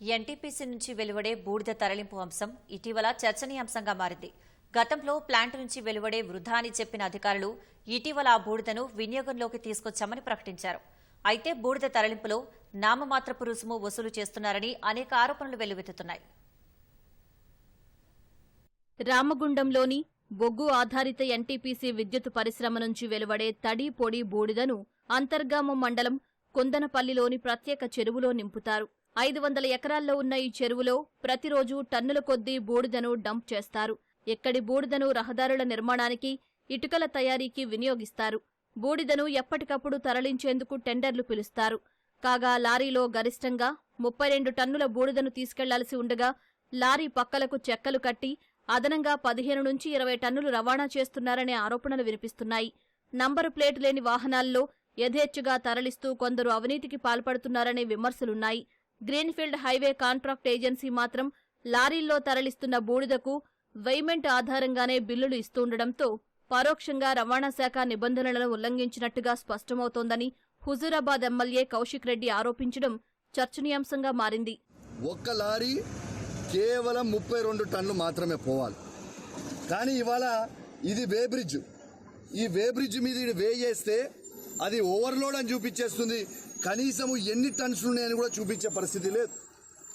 NTPC నుంచి వెలువడే బూడిద తరలింపు అంశం ఇటీవల చర్చనీయాంశంగా మారింది. గతంలో ప్లాంట్ నుంచి వెలువడే వృధా అని చెప్పిన అధికారులు ఇటీవల ఆ బూడిదను వినియోగంలోకి తీసుకొచ్చామని ప్రకటించారు. అయితే బూడిద తరలింపులో నామమాత్రపు రుసుము వసూలు చేస్తున్నారని అనేక ఆరోపణలు వెల్లువెత్తుతున్నాయి. రామగుండంలోని బొగ్గు ఆధారిత ఎన్టీపీసీ విద్యుత్ పరిశ్రమ నుంచి వెలువడే తడి పొడి బూడిదను అంతర్గామం మండలం కుందనపల్లిలోని ప్రత్యేక చెరువులో నింపుతారు. ఐదు వందల ఎకరాల్లో ఉన్న ఈ చెరువులో ప్రతిరోజు టన్నుల కొద్దీ బూడిదను డంప్ చేస్తారు. ఎక్కడి బూడిదను రహదారుల నిర్మాణానికి ఇటుకల తయారీకి వినియోగిస్తారు. బూడిదను ఎప్పటికప్పుడు తరలించేందుకు టెండర్లు పిలుస్తారు. కాగా లారీలో గరిష్టంగా ముప్పై రెండు టన్నుల బూడిదను తీసుకెళ్ళాల్సి ఉండగా లారీ పక్కలకు చెక్కలు కట్టి అదనంగా పదిహేను నుంచి ఇరవై టన్నులు రవాణా చేస్తున్నారనే ఆరోపణలు వినిపిస్తున్నాయి. నంబరు ప్లేట్ లేని వాహనాల్లో యథేచ్ఛగా తరలిస్తూ కొందరు అవినీతికి పాల్పడుతున్నారనే విమర్శలున్నాయి. గ్రీన్ఫీల్డ్ హైవే కాంట్రాక్ట్ ఏజెన్సీ మాత్రం లారీల్లో తరలిస్తున్న బూడిదకు వెయ్మెంట్ ఆధారంగానే బిల్లులు ఇస్తుండటంతో పరోక్షంగా రవాణా శాఖ నిబంధనలను ఉల్లంఘించినట్టుగా స్పష్టమవుతోందని హుజూరాబాద్ ఎమ్మెల్యే కౌశిక్ రెడ్డి ఆరోపించడం చర్చనీయాంశంగా మారింది. ఒక్క లారీ కేవలం ముప్పై రెండు టన్నులు మాత్రమే పోవాలి. కానీ ఇవాళ ఇది వేబ్రిడ్జ్ ఈ వేబ్రిడ్జ్ మీద వేయేస్తే అది ఓవర్లోడ్ అని చూపించేస్తుంది. కనీసము ఎన్ని టన్స్ ఉన్నాయని కూడా చూపించే పరిస్థితి లేదు.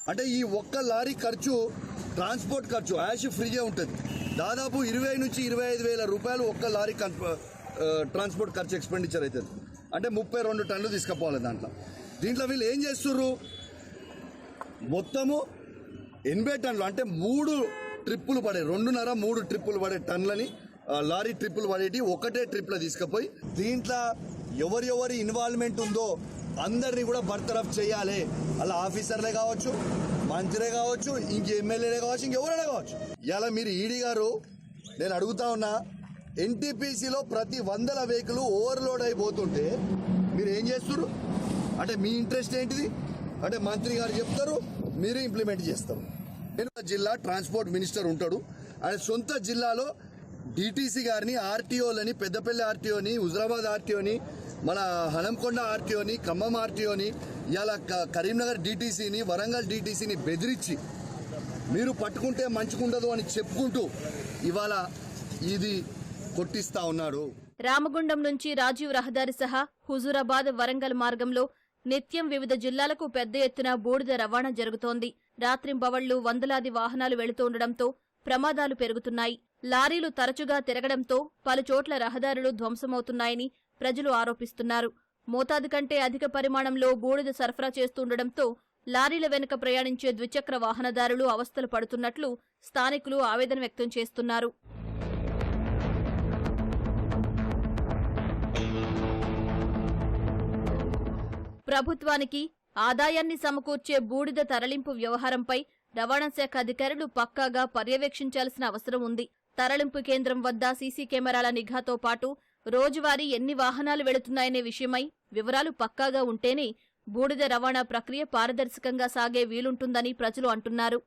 అంటే ఈ ఒక్క లారీ ఖర్చు ట్రాన్స్పోర్ట్ ఖర్చు యాష్ ఫ్రీగా ఉంటుంది. దాదాపు ఇరవై నుంచి ఇరవై ఐదు వేల రూపాయలు ఒక్క లారీ కన్- ట్రాన్స్పోర్ట్ ఖర్చు ఎక్స్పెండిచర్ అవుతుంది అంటే ముప్పై రెండు టన్నులు తీసుకుపోవాలి దాంట్లో. దీంట్లో వీళ్ళు ఏం చేస్తుర్రు? మొత్తము ఎనభై టన్నులు అంటే మూడు ట్రిప్పులు పడే రెండున్నర మూడు ట్రిప్పులు పడే టన్నులని లారీ ట్రిప్పులు పడేటి ఒకటే ట్రిప్లో తీసుకుపోయి దీంట్లో ఎవరి ఎవరి ఇన్వాల్వ్మెంట్ ఉందో అందరినీ కూడా బర్తరఫ్ చేయాలి. అలా ఆఫీసర్లే కావచ్చు మంత్రే కావచ్చు ఇంక ఎమ్మెల్యేలే కావచ్చు ఇంకెవరైనా కావచ్చు. ఇలా మీరు ఈడీ గారు నేను అడుగుతా ఉన్నా ఎన్టీపీసీలో ప్రతి వందల వెహికల్ ఓవర్లోడ్ అయిపోతుంటే మీరు ఏం చేస్తారు అంటే మీ ఇంట్రెస్ట్ ఏంటిది? అంటే మంత్రి గారు చెప్తారు మీరు ఇంప్లిమెంట్ చేస్తారు. నేను జిల్లా ట్రాన్స్పోర్ట్ మినిస్టర్ ఉంటాడు. ఆయన సొంత జిల్లాలో డిటీసీ గారిని ఆర్టీఓలని పెద్దపల్లి ఆర్టీఓని హుజరాబాద్ ఆర్టీఓని మన హనంకొండ ఆర్టీఓని ఖమ్మం ఆర్టీఓని ఇలా క- కరీంనగర్ డిటీసీని వరంగల్ డిటీసీని బెదిరించి మీరు పట్టుకుంటే మంచిగుండదు అని చెప్పుకుంటూ ఇవాళ ఇది కొట్టిస్తా ఉన్నాడు. రామగుండం నుంచి రాజీవ్ రహదారి సహా హుజూరాబాద్ వరంగల్ మార్గంలో నిత్యం వివిధ జిల్లాలకు పెద్ద ఎత్తున బూడిద రవాణా జరుగుతోంది. రాత్రింబవళ్ళు వందలాది వాహనాలు వెళుతుండటంతో ప్రమాదాలు పెరుగుతున్నాయి. లారీలు తరచుగా తిరగడంతో పలుచోట్ల రహదారులు ధ్వంసమవుతున్నాయని ప్రజలు ఆరోపిస్తున్నారు. మోతాదు కంటే అధిక పరిమాణంలో బూడిద సరఫరా చేస్తుండటంతో లారీల వెనుక ప్రయాణించే ద్విచక్ర వాహనదారులు అవస్థలు పడుతున్నట్లు స్థానికులు ఆవేదన వ్యక్తం చేస్తున్నారు. ప్రభుత్వానికి ఆదాయాన్ని సమకూర్చే బూడిద తరలింపు వ్యవహారంపై రవాణా శాఖ అధికారులు పక్కాగా పర్యవేక్షించాల్సిన అవసరం ఉంది. తరలింపు కేంద్రం వద్ద సీసీ కెమెరాల నిఘాతో పాటు రోజువారీ ఎన్ని వాహనాలు వెళుతున్నాయనే విషయమై వివరాలు పక్కాగా ఉంటేనే బూడిద రవాణా ప్రక్రియ పారదర్శకంగా సాగే వీలుంటుందని ప్రజలు అంటున్నారు.